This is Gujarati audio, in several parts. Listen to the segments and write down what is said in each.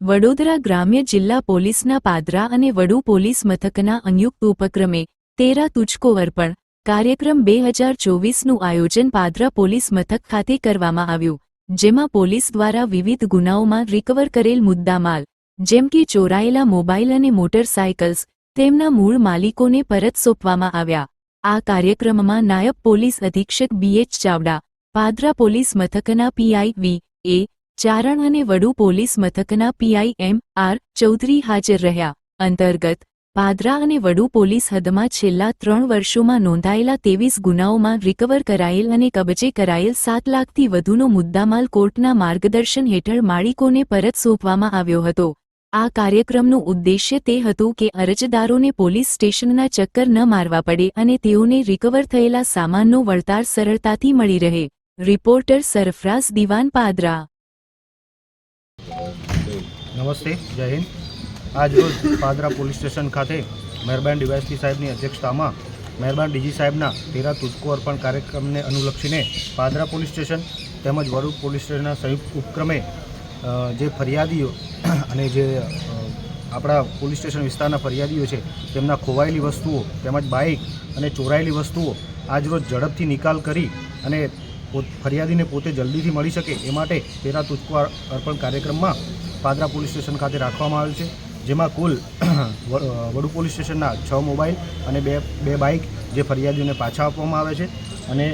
વડોદરા ગ્રામ્ય જિલ્લા પોલીસના પાદરા અને વડુ પોલીસ મથકના સંયુક્ત ઉપક્રમે તેરા તુચકો અર્પણ કાર્યક્રમ બે હજાર ચોવીસનું આયોજન પાદરા પોલીસ મથક ખાતે કરવામાં આવ્યું, જેમાં પોલીસ દ્વારા વિવિધ ગુનાઓમાં રિકવર કરેલ મુદ્દામાલ, જેમ કે ચોરાયેલા મોબાઈલ અને મોટરસાયકલ્સ, તેમના મૂળ માલિકોને પરત સોંપવામાં આવ્યા. આ કાર્યક્રમમાં નાયબ પોલીસ અધિક્ષક બીએચ ચાવડા, પાદરા પોલીસ મથકના પીઆઈ વી એ ચારણ અને વડુ પોલીસ મથકના પીઆઈ એમ આર ચૌધરી હાજર રહ્યા. અંતર્ગત પાદરા અને વડુ પોલીસ હદમાં છેલ્લા ત્રણ વર્ષોમાં નોંધાયેલા ત્રેવીસ ગુનાઓમાં રિકવર કરાયેલ અને કબજે કરાયેલ સાત લાખથી વધુનો મુદ્દામાલ કોર્ટના માર્ગદર્શન હેઠળ માળિકોને પરત સોંપવામાં આવ્યો હતો. આ કાર્યક્રમનું ઉદ્દેશ્ય તે હતું કે અરજદારોને પોલીસ સ્ટેશનના ચક્કર ન મારવા પડે અને તેઓને રિકવર થયેલા સામાનનો વળતાર સરળતાથી મળી રહે. રિપોર્ટર સરફરાઝ દિવાન પાદરા નમસ્તે, જય હિન્દ. આજરોજ પાદરા પોલીસ સ્ટેશન ખાતે મહેરબાન ડીવાયસપી સાહેબની અધ્યક્ષતામાં મહેરબાન ડીજી સાહેબના તેરા તુજકો અર્પણ કાર્યક્રમને અનુલક્ષીને પાદરા પોલીસ સ્ટેશન તેમજ વડોદ પોલીસ સ્ટેશનના સંયુક્ત ઉપક્રમે જે ફરિયાદીઓ અને જે આપણા પોલીસ સ્ટેશન વિસ્તારના ફરિયાદીઓ છે, તેમના ખોવાયેલી વસ્તુઓ, તેમજ બાઇક અને ચોરાયેલી વસ્તુઓ આજરોજ ઝડપથી નિકાલ કરી અને ફરિયાદીને પોતે જલ્દીથી મળી શકે એ માટે તેરા તુચકો અર્પણ કાર્યક્રમમાં પાદરા પોલીસ સ્ટેશન ખાતે રાખવામાં આવેલ છે, જેમાં કુલ વડુ પોલીસ સ્ટેશનના છ મોબાઈલ અને બે બે બાઇક જે ફરિયાદીઓને પાછા આપવામાં આવે છે. અને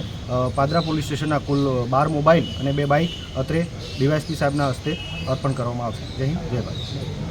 પાદરા પોલીસ સ્ટેશનના કુલ બાર મોબાઈલ અને બે બાઇક અત્રે ડીવાયસપી સાહેબના હસ્તે અર્પણ કરવામાં આવશે. જય હિન્દ, જય ભારત.